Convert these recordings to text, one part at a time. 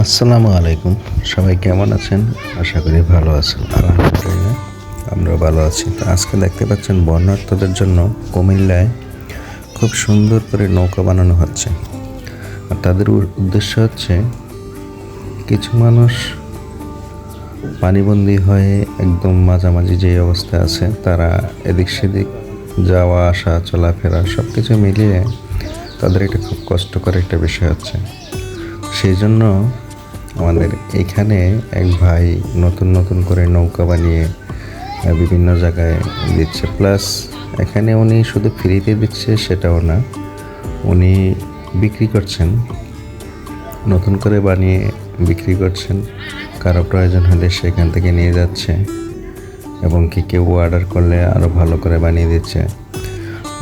আসসালামু আলাইকুম। সবাই কেমন আছেন? আশা করি ভালো আছেন। আলহামদুলিল্লাহ আমরা ভালো আছি। তো আজকে দেখতে পাচ্ছেন বর্ণার্থদের জন্য কুমিল্লায় খুব সুন্দর করে নৌকা বানানো হচ্ছে। আর তাদের উদ্দেশ্য হচ্ছে কিছু মানুষ পানিবন্দী হয়ে একদম মাঝামাঝি যে অবস্থায় আছে, তারা এদিক সেদিক যাওয়া, আসা, চলাফেরা সব কিছু মিলিয়ে তাদের একটা খুব কষ্টকর একটা বিষয় হচ্ছে। সেই জন্য আমাদের এখানে এক ভাই নতুন নতুন করে নৌকা বানিয়ে বিভিন্ন জায়গায় দিচ্ছে। প্লাস এখানে উনি শুধু ফ্রিতে দিচ্ছে সেটাও না, উনি বিক্রি করছেন। নতুন করে বানিয়ে বিক্রি করছেন। কারও প্রয়োজন হলে সেখান থেকে নিয়ে যাচ্ছে এবং কি কেউ অর্ডার করলে আরও ভালো করে বানিয়ে দিচ্ছে।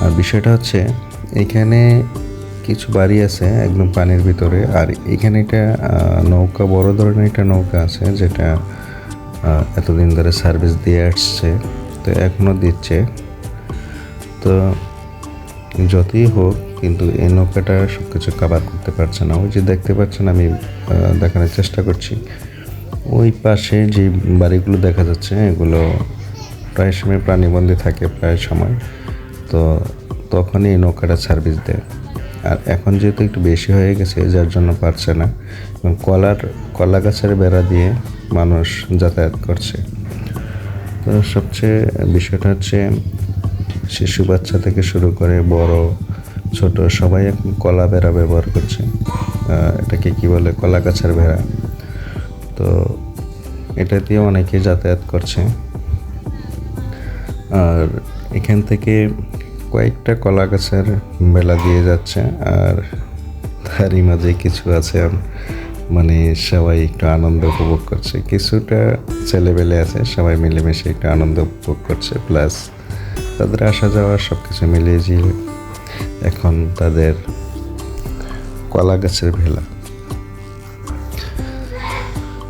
আর বিষয়টা হচ্ছে, এখানে কিছু বাড়ি আছে একদম পানির ভিতরে। আর এখানে আহ, নৌকা বড় ধরনের একটা নৌকা আছে যেটা এতদিন ধরে সার্ভিস দিয়ে আসছে তো এখনও দিচ্ছে। তো যতই হোক কিন্তু এই নৌকাটা সব কিছু কাভার করতে পারছে না। ওই যে দেখতে পাচ্ছেন আমি দেখানোর চেষ্টা করছি। ওই পাশে যে বাড়িগুলো দেখা যাচ্ছে এগুলো প্রায় সময় প্রাণীবন্দী থাকে প্রায় সময়। তো তখনই নৌকাটা সার্ভিস দেয়। আর এখন যেহেতু একটু বেশি হয়ে গেছে, যার জন্য পারছে না। এবং কলার, কলা গাছের বেড়া দিয়ে মানুষ যাতায়াত করছে। তো সবচেয়ে বিষয়টা হচ্ছে, শিশু বাচ্চা থেকে শুরু করে বড়, ছোট সবাই এখন কলা বেড়া ব্যবহার করছে। এটাকে কি বলে? কলা গাছের বেড়া। তো এটা দিয়ে অনেকে যাতায়াত করছে। আর এখান থেকে কয়েকটা কলা গাছের বেলা দিয়ে যাচ্ছে, আর তারই মাঝে কিছু আছে মানে সবাই একটু আনন্দ উপভোগ করছে। কিছুটা ছেলেবেলে আছে, সবাই মিলেমিশে একটু আনন্দ উপভোগ করছে, প্লাস তাদের আসা যাওয়া সব কিছু মিলিয়ে যে এখন তাদের কলা গাছের ভেলা।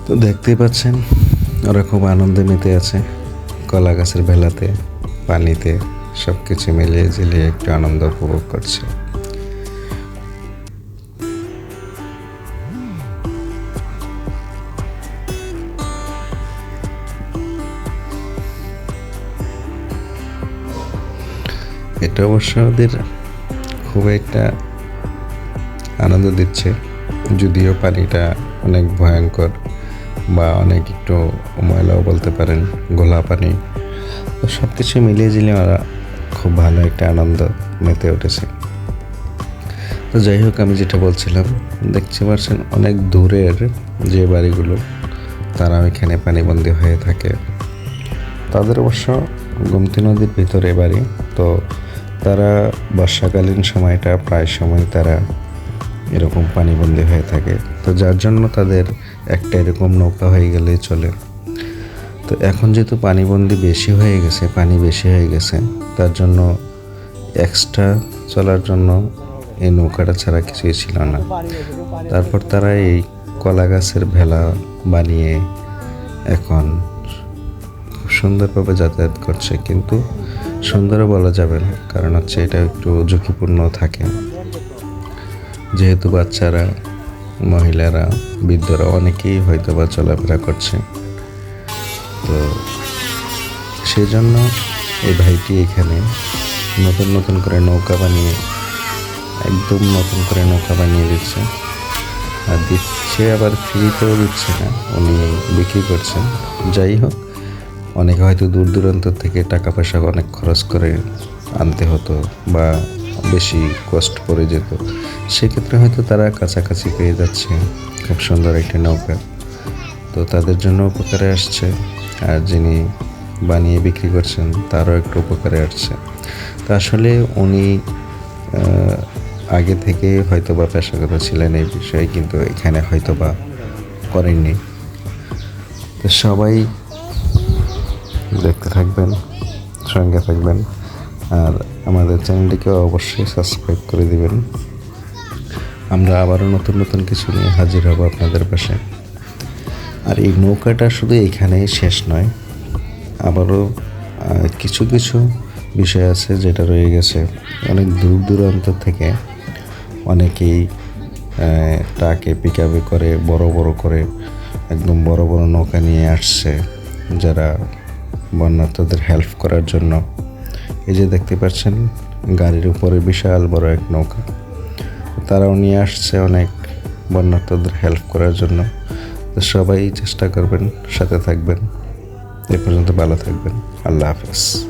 তো দেখতেই পাচ্ছেন, ওরা খুব আনন্দে মেতে আছে কলা গাছের ভেলাতে, পানিতে। সব কিছু মিলিয়ে ঝিলিয়ে একটু আনন্দ উপভোগ করছে। এটা অবশ্য ওদের খুব একটা আনন্দ দিচ্ছে, যদিও পানিটা অনেক ভয়ঙ্কর বা অনেক একটু ময়লাও বলতে পারেন, গোলা পানি। তো সব কিছু মিলিয়ে জিলিয়ে আমরা খুব ভালো একটা আনন্দ মেতে উঠেছে। তো যাই হোক, আমি যেটা বলছিলাম, দেখতে পাচ্ছেন অনেক দূরের যে বাড়িগুলো, তারা এখানে পানিবন্দী হয়ে থাকে। তাদের অবশ্য গোমতী নদীর ভিতরে বাড়ি। তো তারা বর্ষাকালীন সময়টা প্রায় সময় তারা এরকম পানিবন্দী হয়ে থাকে। তো যার জন্য তাদের একটা এরকম নৌকা হয়ে গেলেই চলে। তো এখন যেহেতু পানিবন্দি বেশি হয়ে গেছে, পানি বেশি হয়ে গেছে, তার জন্য এক্সট্রা চলার জন্য এই নৌকাটা ছাড়া কিছুই ছিল না। তারপর তারা এই কলা গাছের ভেলা বানিয়ে এখন খুব সুন্দরভাবে যাতায়াত করছে, কিন্তু সুন্দরও বলা যাবে না, কারণ হচ্ছে এটা একটু ঝুঁকিপূর্ণ থাকে। যেহেতু বাচ্চারা, মহিলারা, বৃদ্ধরা অনেকেই হয়তো বা চলাফেরা করছে। তো সেই জন্য এই ভাইটি এখানে নতুন নতুন করে নৌকা বানিয়ে, একদম নতুন করে নৌকা বানিয়ে দিচ্ছে। আর দিচ্ছে আবার ফ্রিতেও দিচ্ছে না, উনি বিক্রি করছেন। যাই হোক, অনেকে হয়তো দূর দূরান্ত থেকে টাকা পয়সা অনেক খরচ করে আনতে হতো বা বেশি কষ্ট পড়ে যেত। সেক্ষেত্রে হয়তো তারা কাছাকাছি পেয়ে যাচ্ছে। খুব সুন্দর একটি নৌকা। তো তাদের জন্য উপকারে আসছে। আর যিনি বানিয়ে বিক্রি করছেন, তারও একটু উপকারে আসছে। তো আসলে উনি আগে থেকে হয়তো বা পেশাগত ছিলেন এই বিষয়ে, কিন্তু এখানে হয়তো বা করেননি। তো সবাই দেখতে থাকবেন, সঙ্গে থাকবেন, আর আমাদের চ্যানেলটিকে অবশ্যই সাবস্ক্রাইব করে দিবেন। আমরা আবারও নতুন নতুন কিছু নিয়ে হাজির হব আপনাদের পাশে। আর এই নৌকাটা শুধু এখানেই শেষ নয়, আবারও কিছু কিছু বিষয় আছে যেটা রয়ে গেছে অনেক দূর দূরান্ত থেকে। অনেকেই টাকে পিক আপে করে, বড় বড় করে, একদম বড় বড় নৌকা নিয়ে আসছে, যারা বন্যার্থদের হেল্প করার জন্য। এই যে দেখতে পাচ্ছেন, গাড়ির উপরে বিশাল বড় এক নৌকা। তারাও নিয়ে আসছে অনেক বন্যার্থদের হেল্প করার জন্য। সবাই চেষ্টা করবেন সাথে থাকবেন। এ পর্যন্ত ভালো থাকবেন। আল্লাহ হাফেজ।